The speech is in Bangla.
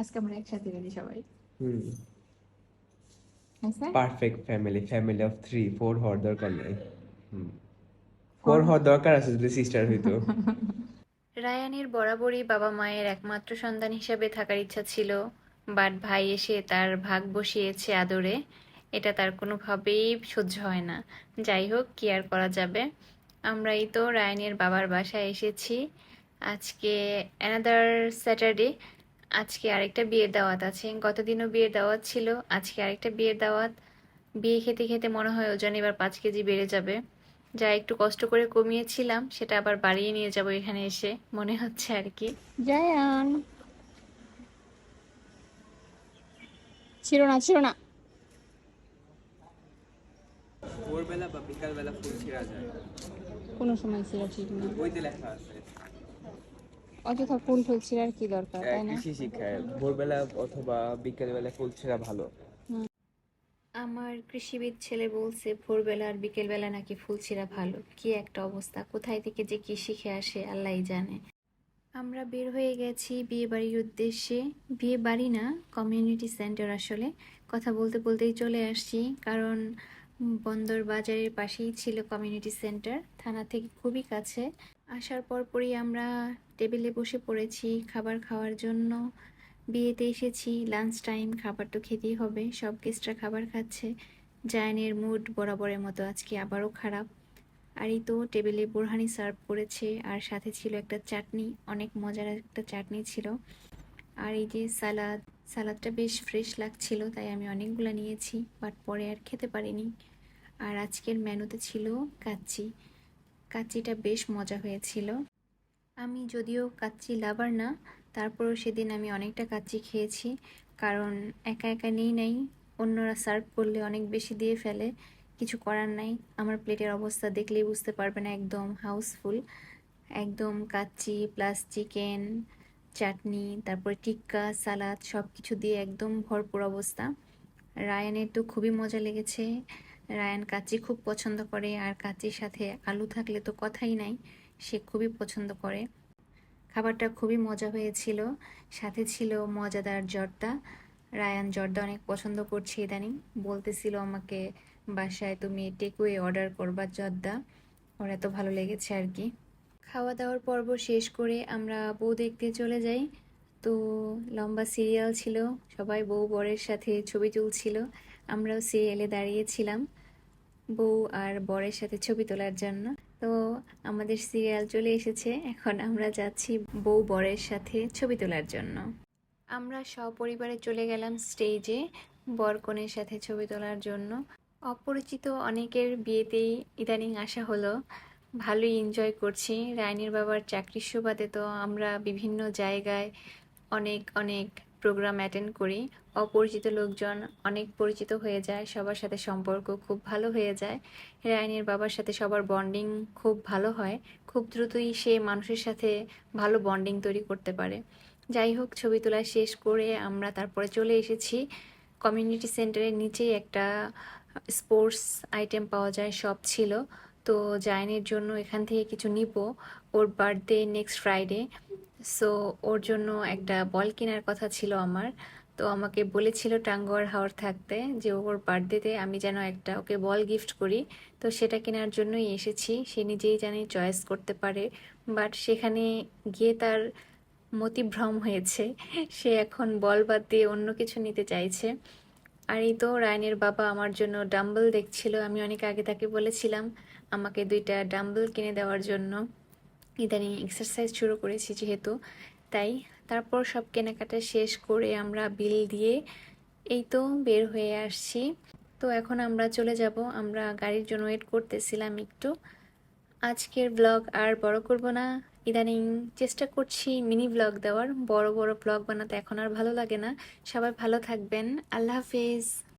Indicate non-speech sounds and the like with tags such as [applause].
আজকে আমরা একসাথে গেলি সবাই। হুম। Perfect family family of three four হওয়ার দরকার নেই। ফোর হওয়ার দরকার আছে যদি সিস্টার হইতো। [laughs] রায়ানের বরাবরই বাবা মায়ের একমাত্র সন্তান হিসেবে থাকার ইচ্ছা ছিল বাট ভাই এসে তার ভাগ বসিয়েছে আদরে। এটা তার কোনোভাবেই সহ্য হয় না। যাই হোক কি আর করা যাবে? আমরাই তো রায়ানের বাবার বাসায় এসেছি। আজকে অ্যানাদার স্যাটারডে আজকে আরেকটা বিয়ের দাওয়াত আছে। গতদিনও বিয়ের দাওয়াত ছিল। আজকে আরেকটা বিয়ের দাওয়াত। বিয়ে খেতে খেতে মনে হয় ওজন এবার পাঁচ কেজি বেড়ে যাবে। যা একটু কষ্ট করে কমিয়েছিলাম সেটা আবার বাড়িয়ে নিয়ে যাব এখানে এসে মনে হচ্ছে আর কি। জায়ান। ছিল না ছিল না। ভোরবেলা বা বিকালবেলা ফুল ছিঁড়া যায়। কোনো সময় ছিল ঠিক না। বইতে লেখা আছে। অযথা ফুল টুল ছিঁড়ার কি দরকার তাই না? কৃষি শিক্ষায় ভোরবেলা অথবা বিকালবেলা ফুল ছিঁড়া ভালো আমার কৃষিবিদ ছেলে বলছে ভোরবেলা আর বিকেলবেলা নাকি ফুল ছিঁড়া ভালো। কি একটা অবস্থা। কোথায় থেকে যে কি শিখে আসে আল্লাহই জানে। আমরা বের হয়ে গেছি বিয়ে বাড়ির উদ্দেশ্যে। বিয়ে বাড়ি না কমিউনিটি সেন্টার আসলে। কথা বলতে বলতেই চলে আসছি। কারণ বন্দর বাজারের পাশেই ছিল কমিউনিটি সেন্টার থানা থেকে খুবই কাছে। আসার পরপরই আমরা টেবিলে বসে পড়েছি, খাবার খাওয়ার জন্য। বিয়েতে এসেছি লাঞ্চ টাইম খাবার তো খেতেই হবে, সব গেস্টরা খাবার খাচ্ছে। জায়ানের মুড বরাবরের মতো, আজকে আবারও খারাপ। আর এই তো টেবিলে বোরহানি সার্ভ করেছে, আর সাথে ছিল একটা চাটনি, অনেক মজার একটা চাটনি ছিল। আর এই যে সালাদ, সালাদটা বেশ ফ্রেশ লাগছিল, তাই আমি অনেকগুলো নিয়েছি বাট পরে আর খেতে পারিনি। আর আজকের মেনুতে ছিল কাচ্চি। কাচ্চিটা বেশ মজা হয়েছিল। আমি যদিও কাচ্চি লাভার না, তারপরেও সেদিন আমি অনেকটা কাচ্চি খেয়েছি, কারণ একা একা নেই নাই, অন্যরা সার্ভ করলে অনেক বেশি দিয়ে ফেলে, কিছু করার নাই। আমার প্লেটের অবস্থা দেখলেই বুঝতে পারবে না একদম হাউসফুল। একদম কাচ্চি প্লাস চিকেন, চাটনি, তারপরে টিক্কা, সালাদ সব কিছু দিয়ে একদম ভরপুর অবস্থা। রায়ানের তো খুবই মজা লেগেছে। রায়ান কাচ্চি খুব পছন্দ করে, আর কাচির সাথে আলু থাকলে তো কথাই নাই, সে খুবই পছন্দ করে। খাবারটা খুবই মজা হয়েছিল, সাথে ছিল মজাদার জর্দা। রায়ান জর্দা অনেক পছন্দ করছে ইদানিং, বলতেছিল আমাকে, বাসায় তুমি টেকওয়ে অর্ডার করবা জর্দা, ওর এত ভালো লেগেছে আর কি। খাওয়া দাওয়ার পর্ব শেষ করে আমরা বউ দেখতে চলে যাই। তো লম্বা সিরিয়াল ছিল, সবাই বউ বরের সাথে ছবি তুলছিল, আমরাও সিরিয়ালে দাঁড়িয়েছিলাম। বউ আর বরের সাথে ছবি তোলার জন্য। তো আমাদের সিরিয়াল চলে এসেছে। এখন আমরা যাচ্ছি বউ বরের সাথে ছবি তোলার জন্য। আমরা সপরিবারে চলে গেলাম স্টেজে বর কনের সাথে ছবি তোলার জন্য। অপরিচিত অনেকের বিয়েতেই ইদানিং আসা হলো। ভালোই এনজয় করছি। রায়নির বাবার চাকরির সুবাদে তো আমরা বিভিন্ন জায়গায় অনেক অনেক প্রোগ্রাম অ্যাটেন্ড করি। অপরিচিত লোকজন অনেক পরিচিত হয়ে যায়, সবার সাথে সম্পর্ক খুব ভালো হয়ে যায়। রায়নের বাবার সাথে সবার বন্ডিং খুব ভালো হয়, খুব দ্রুতই সে মানুষের সাথে ভালো বন্ডিং তৈরি করতে পারে। যাই হোক, ছবি তোলা শেষ করে আমরা তারপরে চলে এসেছি। কমিউনিটি সেন্টারের নিচেই একটা স্পোর্টস আইটেম পাওয়া যায় সব ছিল। তো জায়নের জন্য এখান থেকে কিছু নিব। ওর বার্থডে নেক্সট ফ্রাইডে। সো ওর জন্য একটা বল কেনার কথা ছিল আমার। তো আমাকে বলেছিল টাঙ্গুয়ার হাওয়ার থাকতে যে ওর বার্থডেতে আমি যেন একটা ওকে বল গিফট করি। তো সেটা কেনার জন্যই এসেছি। সে নিজেই জানি চয়েস করতে পারে। বাট সেখানে গিয়ে তার মতিভ্রম হয়েছে। সে এখন বল বাদ দিয়ে অন্য কিছু নিতে চাইছে। আর এই তো রায়নের বাবা আমার জন্য ডাম্বল দেখছিল। আমি অনেক আগে তাকে বলেছিলাম আমাকে দুইটা ডাম্বল কিনে দেওয়ার জন্য। ইদানিং এক্সারসাইজ শুরু করেছি যেহেতু। তাই তারপর সব কেনাকাটা শেষ করে আমরা বিল দিয়ে এই তো বের হয়ে আসছি। তো এখন আমরা চলে যাব, আমরা গাড়ির জন্য ওয়েট করতেছিলাম একটু। আজকের ব্লগ আর বড় করব না। ইদানিং চেষ্টা করছি মিনি ব্লগ দেওয়ার। বড় বড় ব্লগ বানাতে, এখন আর ভালো লাগে না। সবাই ভালো থাকবেন। আল্লাহ হাফিজ।